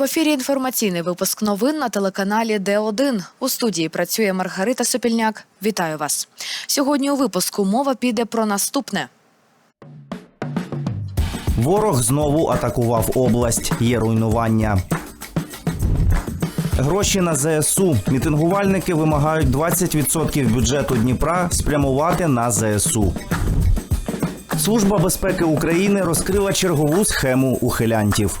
В ефірі інформаційний випуск новин на телеканалі Д1. У студії працює Маргарита Сопільняк. Вітаю вас. Сьогодні у випуску мова піде про наступне. Ворог знову атакував область. Є руйнування. Гроші на ЗСУ. Мітингувальники вимагають 20% бюджету Дніпра спрямувати на ЗСУ. Служба безпеки України розкрила чергову схему ухилянтів.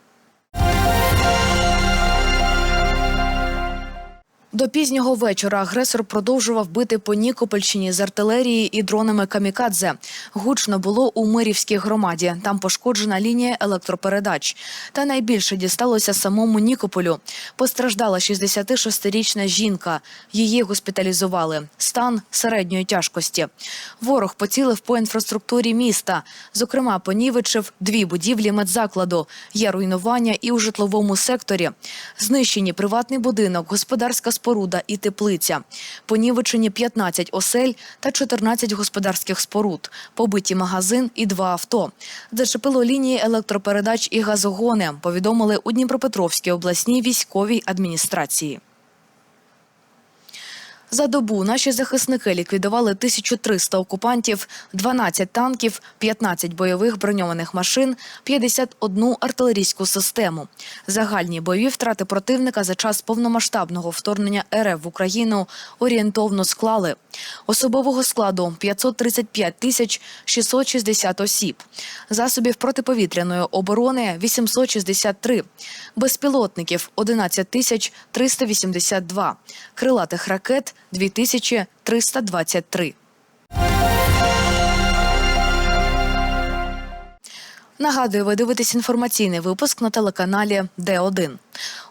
До пізнього вечора агресор продовжував бити по Нікопольщині з артилерії і дронами камікадзе. Гучно було у Мирівській громаді. Там пошкоджена лінія електропередач. Та найбільше дісталося самому Нікополю. Постраждала 66-річна жінка. Її госпіталізували. Стан середньої тяжкості. Ворог поцілив по інфраструктурі міста. Зокрема, понівечив дві будівлі медзакладу. Є руйнування і у житловому секторі. Знищені приватний будинок, господарська споруда і теплиця. Понівечені 15 осель та 14 господарських споруд. Побиті магазин і два авто. Зачепило лінії електропередач і газогони, повідомили у Дніпропетровській обласній військовій адміністрації. За добу наші захисники ліквідували 1300 окупантів, 12 танків, 15 бойових броньованих машин, 51 артилерійську систему. Загальні бойові втрати противника за час повномасштабного вторгнення РФ в Україну орієнтовно склали. Особового складу 535 тисяч 660 осіб. Засобів протиповітряної оборони 863. Безпілотників 11 тисяч 382. Крилатих ракет 2323. Нагадую, ви дивитесь інформаційний випуск на телеканалі Д1.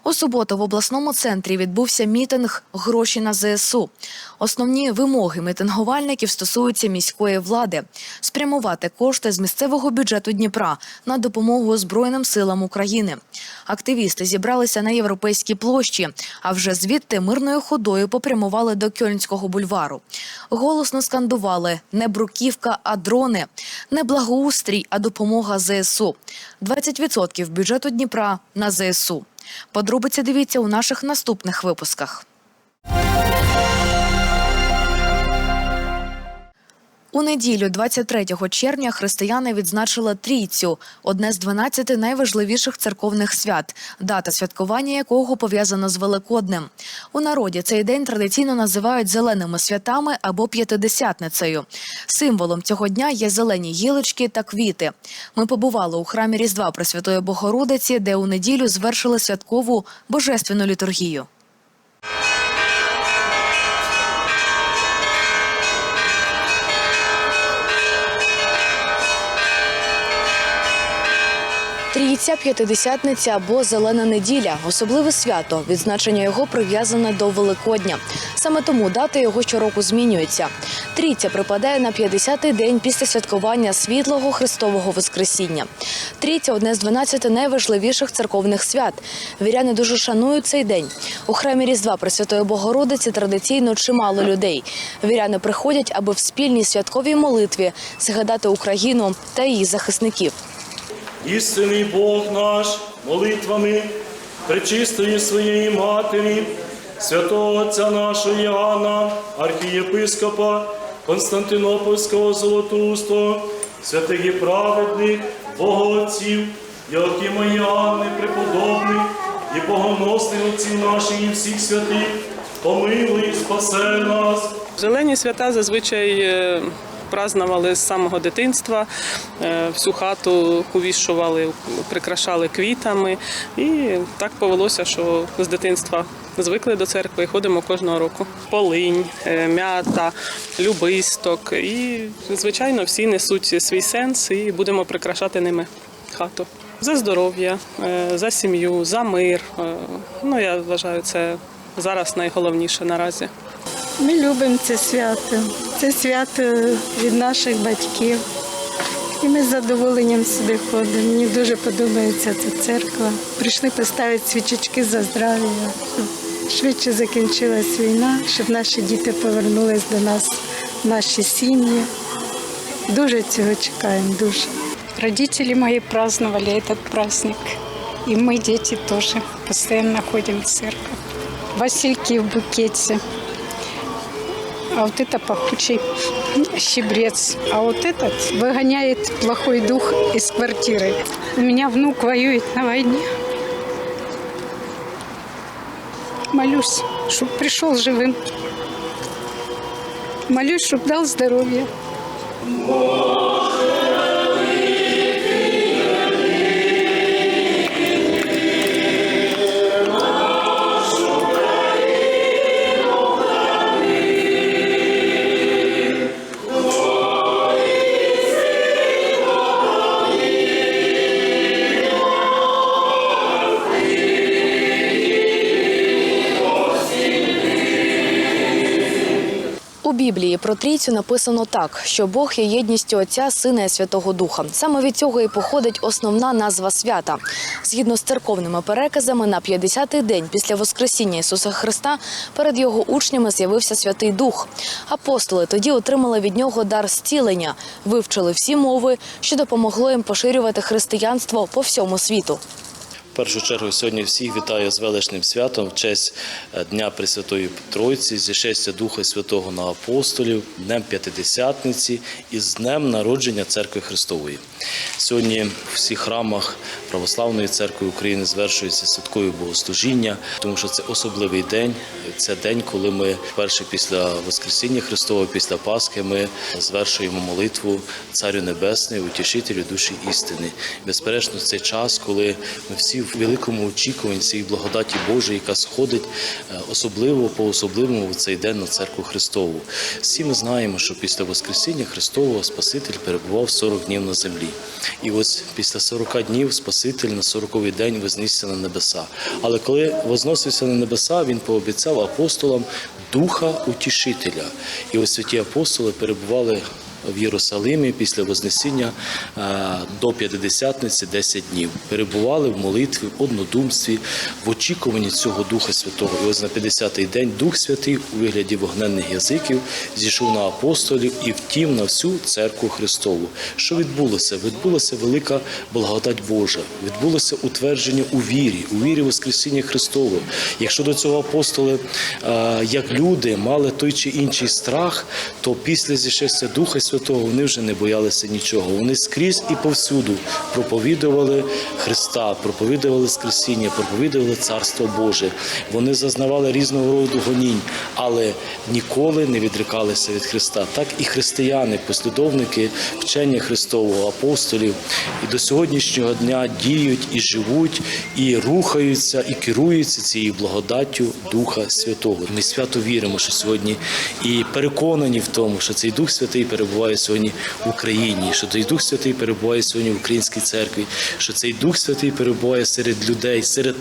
У суботу в обласному центрі відбувся мітинг Гроші на ЗСУ. Основні вимоги мітингувальників стосуються міської влади спрямувати кошти з місцевого бюджету Дніпра на допомогу Збройним силам України. Активісти зібралися на європейській площі, а вже звідти мирною ходою попрямували до Кьольнського бульвару. Голосно скандували не бруківка, а дрони, не благоустрій, а допомога ЗСУ. 20% бюджету Дніпра на ЗСУ. Подробиці дивіться у наших наступних випусках. У неділю, 23 червня, християни відзначили трійцю одне з 12 найважливіших церковних свят, дата святкування якого пов'язана з Великоднем. У народі цей день традиційно називають зеленими святами або п'ятидесятницею. Символом цього дня є зелені гілочки та квіти. Ми побували у храмі Різдва Пресвятої Богородиці, де у неділю звершили святкову божественну літургію. Трійця п'ятидесятниця або зелена неділя особливе свято. Відзначення його прив'язане до Великодня. Саме тому дата його щороку змінюється. Трійця припадає на 50-й день після святкування світлого Христового Воскресіння. Трійця одне з 12 найважливіших церковних свят. Віряни дуже шанують цей день. У храмі Різдва Пресвятої Богородиці традиційно чимало людей. Віряни приходять, аби в спільній святковій молитві згадати Україну та її захисників. Істинний Бог наш молитвами пречистої своєї Матері, святого Отця нашого Іоанна, архієпископа Константинопольського Золотуства, святих і праведних, богоотців, Йоакима і Анни, преподобних і богоносних отців наших і всіх святих, помилуй, спасе нас. Зелені свята зазвичай празнували з самого дитинства. Е, Всю хату увішували, прикрашали квітами. І так повелося, що з дитинства звикли до церкви і ходимо кожного року. Полинь, е, м'ята, любисток. І, звичайно, всі несуть свій сенс і будемо прикрашати ними хату. За здоров'я, е, за сім'ю, за мир. Ну, я вважаю, це зараз найголовніше наразі. Ми любимо це свято. Це свято від наших батьків. І ми з задоволенням сюди ходимо. Мені дуже подобається ця церква. Прийшли поставити свічечки за здрав'я, швидше закінчилась війна, щоб наші діти повернулись до нас, наші сім'ї. Дуже цього чекаємо, дуже. Родители мои праздновали этот праздник. И мы, дети, тоже постоянно ходим в церковь. Васильки в букете. А вот это пахучий щебрец. А вот этот выгоняет плохой дух из квартиры. У меня внук воюет на войне. Молюсь, чтобы пришел живым. Молюсь, чтобы дал здоровье. У Біблії про трійцю написано так, що Бог є єдністю Отця, Сина і Святого Духа. Саме від цього і походить основна назва свята. Згідно з церковними переказами, на 50-й день після Воскресіння Ісуса Христа перед його учнями з'явився Святий Дух. Апостоли тоді отримали від нього дар зцілення, вивчили всі мови, що допомогло їм поширювати християнство по всьому світу. В першу чергу сьогодні всіх вітаю з величним святом в честь е, Дня Пресвятої Тройці, зі шестя Духа Святого на апостолів, Днем П'ятидесятниці і з Днем народження Церкви Христової. Сьогодні в всіх храмах Православної церкви України звершується святкове богослужіння, тому що це особливий день. Це день, коли ми вперше після Воскресіння Христового, після Пасхи, ми звершуємо молитву Царю Небесний, утішителю душі істини. Безперечно, цей час, коли ми всі в великому очікуванні цієї благодаті Божої, яка сходить е, особливо по особливому в цей день на церкву Христову. Всі ми знаємо, що після Воскресіння Христового Спаситель перебував 40 днів на землі. І ось після 40 днів Спаситель на 40-й день вознісся на небеса. Але коли возносився на небеса, він пообіцяв апостолам Духа Утішителя. І ось святі апостоли перебували в Єрусалимі після Вознесіння е, до П'ятидесятниці 10 днів. Перебували в молитві, в однодумстві, в очікуванні цього Духа Святого. І ось на 50-й день Дух Святий у вигляді вогненних язиків зійшов на апостолів і втім на всю церкву Христову. Що відбулося? Відбулася велика благодать Божа, відбулося утвердження у вірі, у вірі Воскресіння Христове. Якщо до цього апостоли, е, як люди, мали той чи інший страх, то після зішестя Духа Святого вони вже не боялися нічого. Вони скрізь і повсюду проповідували Христа, проповідували Скресіння, проповідували Царство Боже. Вони зазнавали різного роду гонінь, але ніколи не відрікалися від Христа. Так і християни, послідовники вчення Христового, апостолів, і до сьогоднішнього дня діють і живуть, і рухаються, і керуються цією благодаттю Духа Святого. Ми свято віримо, що сьогодні і переконані в тому, що цей Дух Святий перебуває сьогодні в Україні, що цей Дух Святий перебуває сьогодні в українській церкві, що цей Дух Святий перебуває серед людей, серед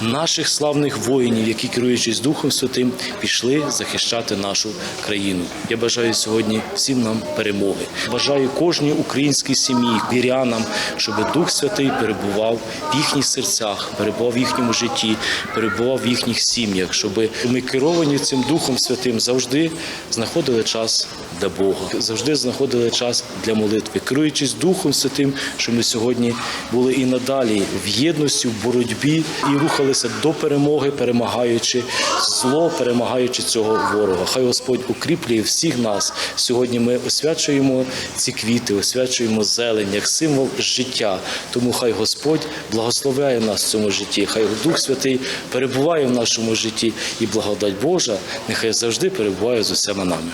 наших славних воїнів, які керуючись Духом Святим, пішли захищати нашу країну. Я бажаю сьогодні всім нам перемоги. Бажаю кожній українській сім'ї, вірянам, щоб Дух Святий перебував в їхніх серцях, перебував в їхньому житті, перебував в їхніх сім'ях, щоб ми керовані цим Духом Святим завжди знаходили час для Бога, завжди знаходили час для молитви, керуючись Духом Святим, щоб ми сьогодні були і надалі в єдності, в боротьбі і рухалися до перемоги, перемагаючи зло, перемагаючи цього ворога. Хай Господь укріплює всіх нас. Сьогодні ми освячуємо ці квіти, освячуємо зелень як символ життя. Тому хай Господь благословляє нас в цьому житті. Хай Дух Святий перебуває в нашому житті, і благодать Божа нехай завжди перебуває з усіма нами.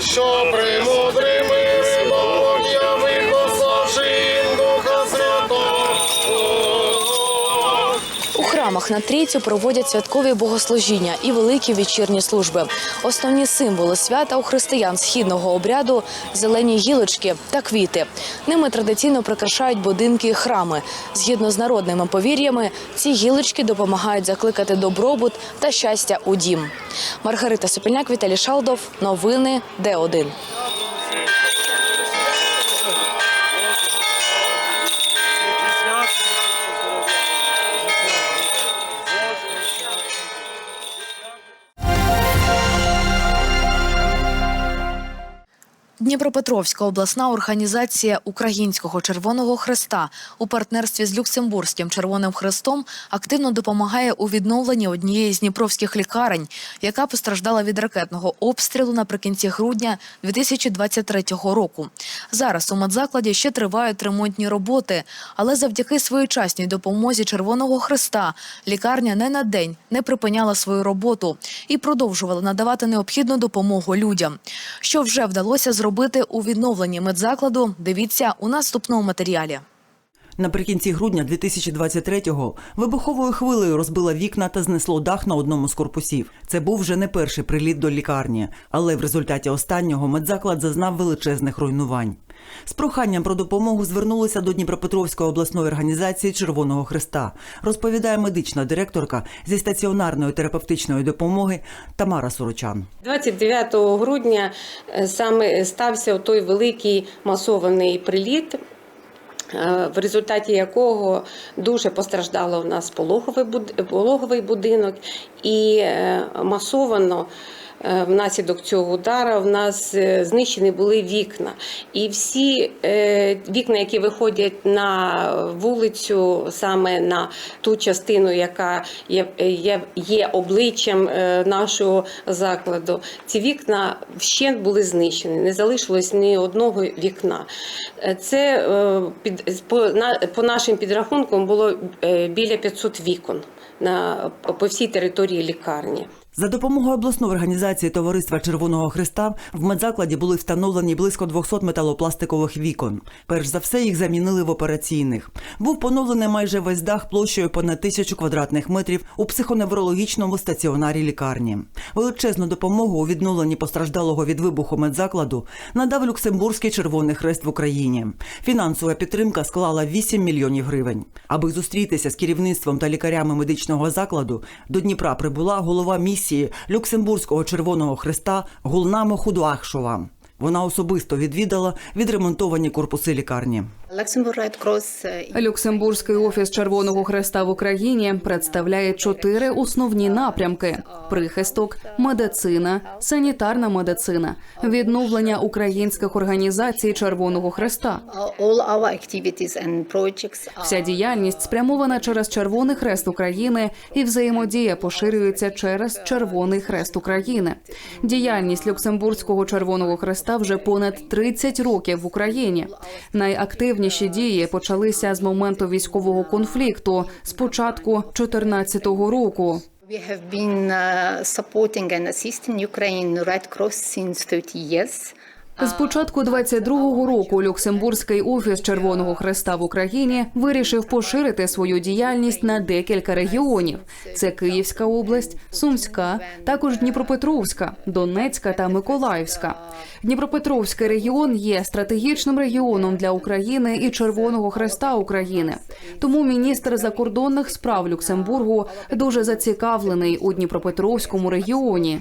Що премудрими Богом храмах на трійцю проводять святкові богослужіння і великі вечірні служби. Основні символи свята у християн східного обряду зелені гілочки та квіти. Ними традиційно прикрашають будинки і храми. Згідно з народними повір'ями, ці гілочки допомагають закликати добробут та щастя у дім. Маргарита Сопільняк, Віталій Шалдов. Новини Д1. Дніпропетровська обласна організація Українського Червоного Хреста у партнерстві з Люксембурзьким Червоним Хрестом активно допомагає у відновленні однієї з дніпровських лікарень, яка постраждала від ракетного обстрілу наприкінці грудня 2023 року. Зараз у медзакладі ще тривають ремонтні роботи, але завдяки своєчасній допомозі Червоного Хреста лікарня не на день не припиняла свою роботу і продовжувала надавати необхідну допомогу людям. Що вже вдалося зробити у відновленні медзакладу, дивіться у наступному матеріалі. Наприкінці грудня 2023-го вибуховою хвилею розбила вікна та знесло дах на одному з корпусів. Це був вже не перший приліт до лікарні, але в результаті останнього медзаклад зазнав величезних руйнувань. З проханням про допомогу звернулися до Дніпропетровської обласної організації Червоного Христа, розповідає медична директорка зі стаціонарної терапевтичної допомоги Тамара Сорочан. 29 грудня е, саме стався той великий масований приліт. е, В результаті якого дуже постраждало у нас пологовий будинок, і е, масовано внаслідок цього удара в нас е, знищені були вікна. І всі е, вікна, які виходять на вулицю, саме на ту частину, яка є, є, є обличчям е, нашого закладу, ці вікна вщент були знищені, не залишилось ні одного вікна. Е, Це е, під, по, на, по нашим підрахункам було е, біля 500 вікон на, по всій території лікарні. За допомогою обласної організації Товариства Червоного Христа в медзакладі були встановлені близько 200 металопластикових вікон. Перш за все їх замінили в операційних. Був поновлений майже весь дах площею понад тисячу квадратних метрів у психоневрологічному стаціонарі лікарні. Величезну допомогу у відновленні постраждалого від вибуху медзакладу надав Люксембурзький Червоний Хрест в Україні. Фінансова підтримка склала 8 мільйонів гривень. Аби зустрітися з керівництвом та лікарями медичного закладу, до Дніпра прибула голова місії Люксембурзького Червоного Хреста Гулнамо Худуахшова. Вона особисто відвідала відремонтовані корпуси лікарні. Люксембурзький офіс Червоного Хреста в Україні представляє чотири основні напрямки: прихисток, медицина, санітарна медицина, відновлення українських організацій Червоного Хреста. Вся діяльність спрямована через Червоний Хрест України і взаємодія поширюється через Червоний Хрест України. Діяльність Люксембурзького Червоного Хреста вже понад 30 років в Україні. Найактивніші дії почалися з моменту військового конфлікту з початку 2014 року. We have been uh, supporting and assisting Ukraine Red Cross since 30 years. З початку 22-го року Люксембурзький офіс Червоного Хреста в Україні вирішив поширити свою діяльність на декілька регіонів: це Київська область, Сумська, також Дніпропетровська, Донецька та Миколаївська. Дніпропетровський регіон є стратегічним регіоном для України і Червоного Хреста України. Тому міністр закордонних справ Люксембургу дуже зацікавлений у Дніпропетровському регіоні.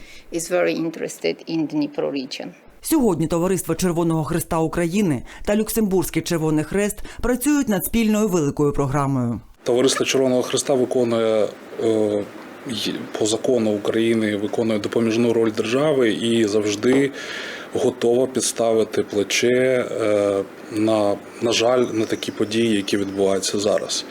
Сьогодні Товариство Червоного Хреста України та Люксембурзький Червоний Хрест працюють над спільною великою програмою. Товариство Червоного Христа виконує е, по закону України виконує допоміжну роль держави і завжди готова підставити плече е, на, на жаль, на такі події, які відбуваються зараз.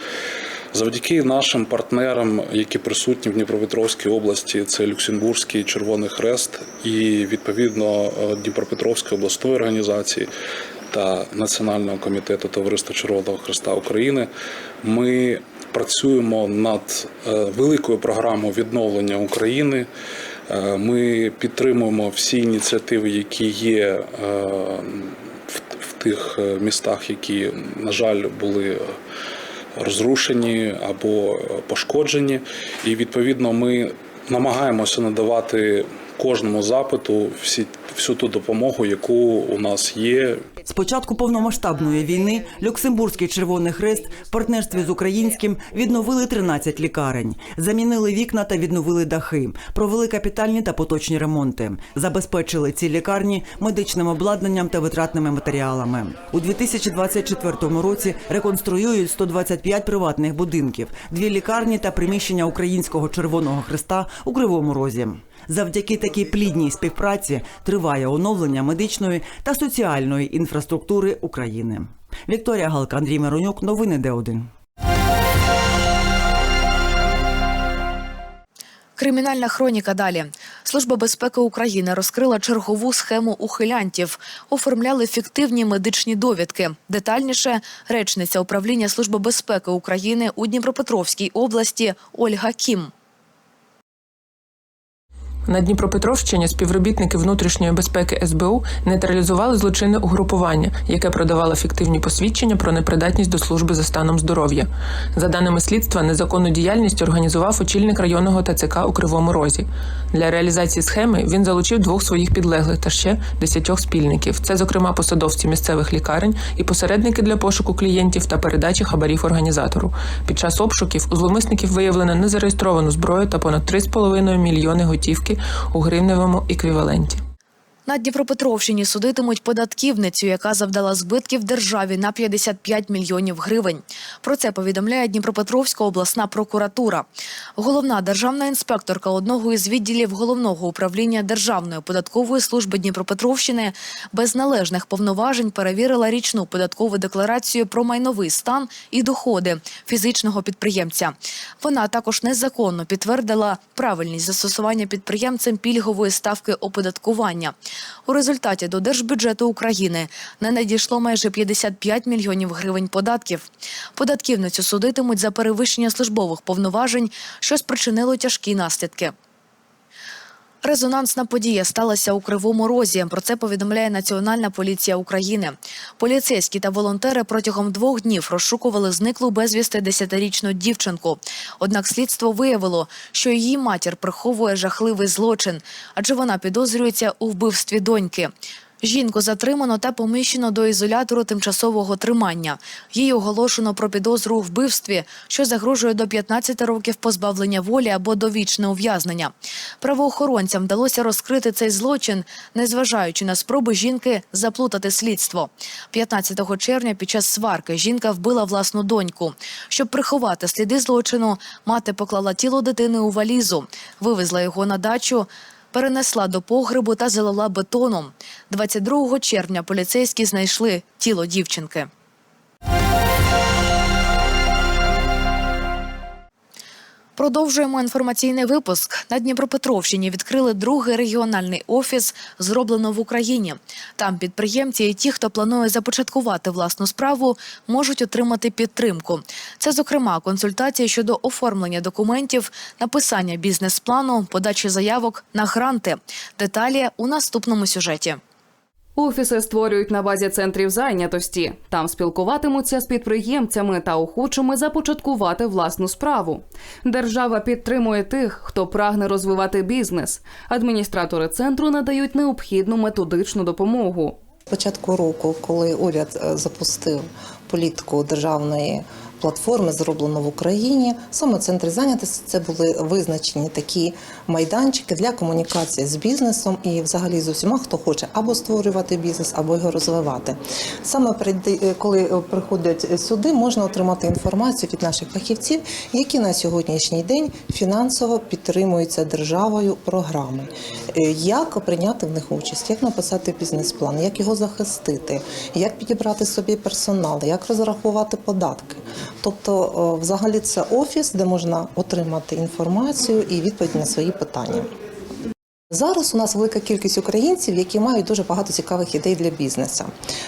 Завдяки нашим партнерам, які присутні в Дніпропетровській області, це Люксембурзький Червоний Хрест і відповідно е, Дніпропетровської обласної організації та Національного комітету Товариства Червоного Хреста України. Ми працюємо над е, великою програмою відновлення України. Е, Ми підтримуємо всі ініціативи, які є в, тих містах, які, на жаль, були розрушені або пошкоджені. І відповідно ми намагаємося надавати кожному запиту всі, всю ту допомогу, яку у нас є. З початку повномасштабної війни Люксембурзький Червоний Хрест в партнерстві з українським відновили 13 лікарень, замінили вікна та відновили дахи, провели капітальні та поточні ремонти, забезпечили ці лікарні медичним обладнанням та витратними матеріалами. У 2024 році реконструюють 125 приватних будинків, дві лікарні та приміщення Українського Червоного Хреста у Кривому Розі. Завдяки такій плідній співпраці триває оновлення медичної та соціальної інфраструктури України. Вікторія Галка, Андрій Миронюк, новини Д1. Кримінальна хроніка далі. Служба безпеки України розкрила чергову схему ухилянтів. Оформляли фіктивні медичні довідки. Детальніше речниця управління Служби безпеки України у Дніпропетровській області Ольга Кім. На Дніпропетровщині співробітники внутрішньої безпеки СБУ нейтралізували злочинне угрупування, яке продавало фіктивні посвідчення про непридатність до служби за станом здоров'я. За даними слідства, незаконну діяльність організував очільник районного ТЦК у Кривому Розі. Для реалізації схеми він залучив двох своїх підлеглих та ще десятьох спільників. Це, зокрема, посадовці місцевих лікарень і посередники для пошуку клієнтів та передачі хабарів організатору. Під час обшуків у зловмисників виявлено незареєстровану зброю та понад 3,5 мільйони готівки у гривневому еквіваленті. На Дніпропетровщині судитимуть податківницю, яка завдала збитків державі на 55 мільйонів гривень. Про це повідомляє Дніпропетровська обласна прокуратура. Головна державна інспекторка одного із відділів головного управління Державної податкової служби Дніпропетровщини без належних повноважень перевірила річну податкову декларацію про майновий стан і доходи фізичного підприємця. Вона також незаконно підтвердила правильність застосування підприємцем пільгової ставки оподаткування. У результаті до держбюджету України не надійшло майже 55 мільйонів гривень податків. Податківницю судитимуть за перевищення службових повноважень, що спричинило тяжкі наслідки. Резонансна подія сталася у Кривому Розі. Про це повідомляє Національна поліція України. Поліцейські та волонтери протягом двох днів розшукували зниклу безвісти десятирічну дівчинку. Однак слідство виявило, що її матір приховує жахливий злочин, адже вона підозрюється у вбивстві доньки. Жінку затримано та поміщено до ізолятору тимчасового тримання. Їй оголошено про підозру у вбивстві, що загрожує до 15 років позбавлення волі або довічне ув'язнення. Правоохоронцям вдалося розкрити цей злочин, незважаючи на спроби жінки заплутати слідство. 15 червня під час сварки жінка вбила власну доньку. Щоб приховати сліди злочину, мати поклала тіло дитини у валізу, вивезла його на дачу. Перенесла до погребу та залила бетоном. 22 червня поліцейські знайшли тіло дівчинки. Продовжуємо інформаційний випуск. На Дніпропетровщині відкрили другий регіональний офіс, зроблено в Україні. Там підприємці і ті, хто планує започаткувати власну справу, можуть отримати підтримку. Це, зокрема, консультації щодо оформлення документів, написання бізнес-плану, подачі заявок на гранти. Деталі у наступному сюжеті. Офіси створюють на базі центрів зайнятості. Там спілкуватимуться з підприємцями та охочими започаткувати власну справу. Держава підтримує тих, хто прагне розвивати бізнес. Адміністратори центру надають необхідну методичну допомогу. З початку року, коли уряд е, запустив політику державної платформи, зроблено в Україні, саме центри зайнятості це були визначені такі майданчики для комунікації з бізнесом і, взагалі, з усіма, хто хоче або створювати бізнес, або його розвивати. Саме е, коли е, приходять сюди, можна отримати інформацію від наших фахівців, які на сьогоднішній день фінансово підтримуються державою програми. Е, Як прийняти в них участь, як написати бізнес-план, як його захистити, як підібрати собі персонал, як розрахувати податки. Тобто, е, взагалі, це офіс, де можна отримати інформацію і відповідь на свої питання. Зараз у нас велика кількість українців, які мають дуже багато цікавих ідей для бізнесу.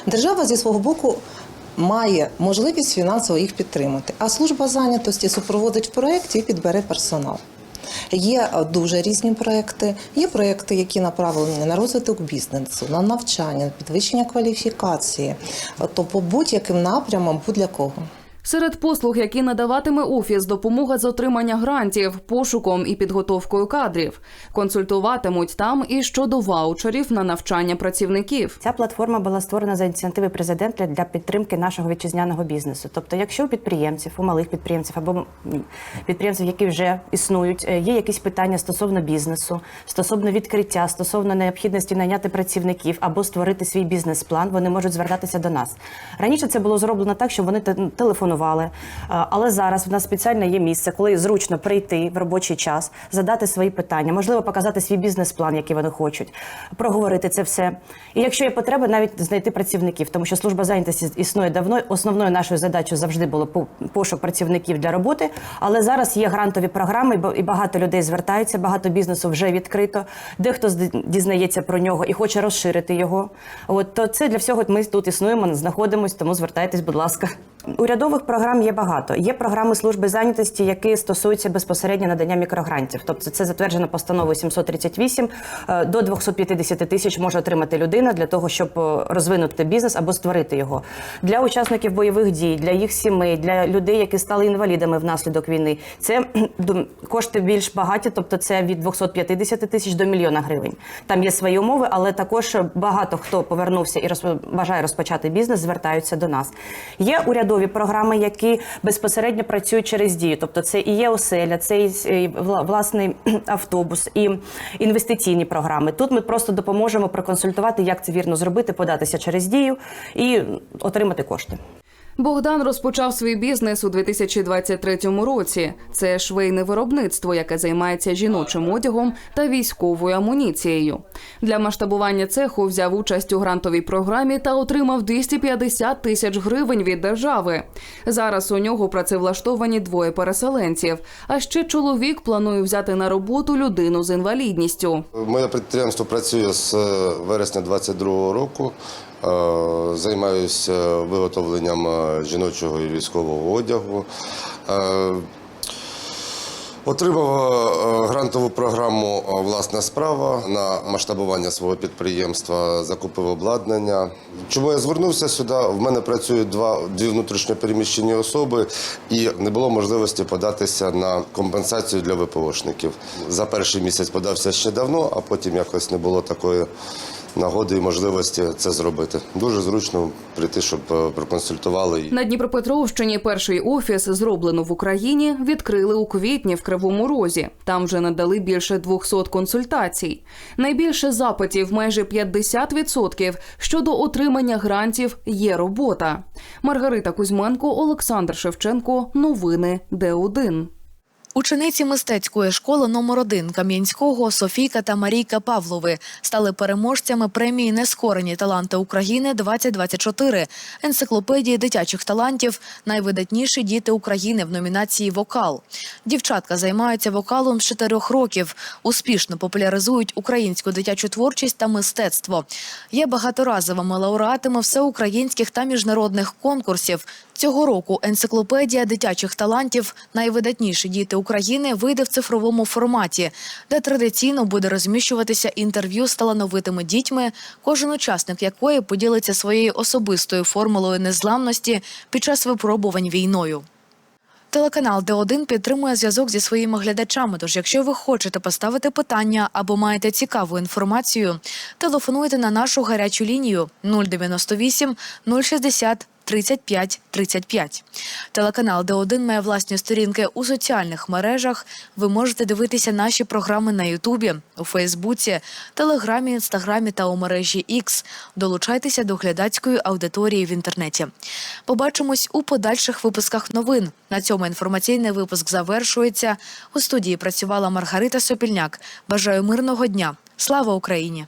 Держава зі свого боку має можливість фінансово їх підтримати, а служба зайнятості супроводить в і підбере персонал. Є е, дуже різні проекти. Є проекти, які направлені на розвиток бізнесу, на навчання, підвищення кваліфікації, то по будь-яким напрямам будь-для кого. Серед послуг, які надаватиме офіс, допомога з отримання грантів, пошуком і підготовкою кадрів. Консультуватимуть там і щодо ваучерів на навчання працівників. Ця платформа була створена за ініціативи президента для підтримки нашого вітчизняного бізнесу. Тобто, якщо у підприємців, у малих підприємців або підприємців, які вже існують, е, є якісь питання стосовно бізнесу, стосовно відкриття, стосовно необхідності найняти працівників або створити свій бізнес-план, вони можуть звертатися до нас. Раніше це було зроблено так, щоб вони те- телефонували, е, але зараз в нас спеціально є місце, коли зручно прийти в робочий час, задати свої питання, можливо, показати свій бізнес-план, який вони хочуть, проговорити це все. І якщо є потреба, навіть знайти працівників, тому що служба зайнятості існує давно. Основною нашою задачею завжди було пошук працівників для роботи. Але зараз є грантові програми, і багато людей звертаються, багато бізнесу вже відкрито. Дехто дізнається про нього і хоче розширити його. От то це для всього ми тут існуємо, знаходимось, тому звертайтесь, будь ласка. Урядових програм є багато. Є програми служби зайнятості, які стосуються безпосередньо надання мікрогрантів. Тобто це затверджено постановою 738. Е, До 250 тисяч може отримати людина для того, щоб е, розвинути бізнес або створити його. Для учасників бойових дій, для їх сімей, для людей, які стали інвалідами внаслідок війни. Це кошти більш багаті, тобто це від 250 тисяч до мільйона гривень. Там є свої умови, але також багато хто повернувся і бажає розпочати бізнес, звертаються до нас. Є урядові програми, які безпосередньо працюють через дію. Тобто, це і є оселя, це і власний автобус, і інвестиційні програми. Тут ми просто допоможемо проконсультувати, як це вірно зробити, податися через дію і отримати кошти. Богдан розпочав свій бізнес у 2023 році. Це швейне виробництво, яке займається жіночим одягом та військовою амуніцією. Для масштабування цеху взяв участь у грантовій програмі та отримав 250 тисяч гривень від держави. Зараз у нього працевлаштовані двоє переселенців. А ще чоловік планує взяти на роботу людину з інвалідністю. Моє підприємство працює з е, вересня 22 року. Е, Займаюся виготовленням е, жіночого і військового одягу. Е, Отримав грантову програму Власна справа на масштабування свого підприємства, закупив обладнання. Чому я звернувся сюди? В мене працюють два дві внутрішньопереміщені особи, і не було можливості податися на компенсацію для ВПОшників. За перший місяць подався ще давно, а потім якось не було такої нагоди і можливості це зробити. Дуже зручно прийти, щоб е, проконсультували. На Дніпропетровщині перший офіс, зроблено в Україні, відкрили у квітні в Кривому Розі. Там вже надали більше 200 консультацій. Найбільше запитів, майже 50%, щодо отримання грантів є робота. Маргарита Кузьменко, Олександр Шевченко. Новини Д1. Учениці мистецької школи номер 1 Кам'янського Софійка та Марійка Павлови стали переможцями премії Нескорені таланти України 2024 енциклопедії дитячих талантів Найвидатніші діти України в номінації Вокал. Дівчатка займаються вокалом з 4 років, успішно популяризують українську дитячу творчість та мистецтво. Є багаторазовими лауреатами всеукраїнських та міжнародних конкурсів. Цього року енциклопедія дитячих талантів Найвидатніші діти України вийде в цифровому форматі, де традиційно буде розміщуватися інтерв'ю з талановитими дітьми, кожен учасник якої поділиться своєю особистою формулою незламності під час випробувань війною. Телеканал Д1 підтримує зв'язок зі своїми глядачами. Тож, якщо ви хочете поставити питання або маєте цікаву інформацію, телефонуйте на нашу гарячу лінію 098 060 35 35. Телеканал Д1 має власні сторінки у соціальних мережах. Ви можете дивитися наші програми на Ютубі, у Фейсбуці, Телеграмі, Інстаграмі та у мережі X. Долучайтеся до глядацької аудиторії в інтернеті. Побачимось у подальших випусках новин. На цьому інформаційний випуск завершується. У студії працювала Маргарита Сопільняк. Бажаю мирного дня. Слава Україні!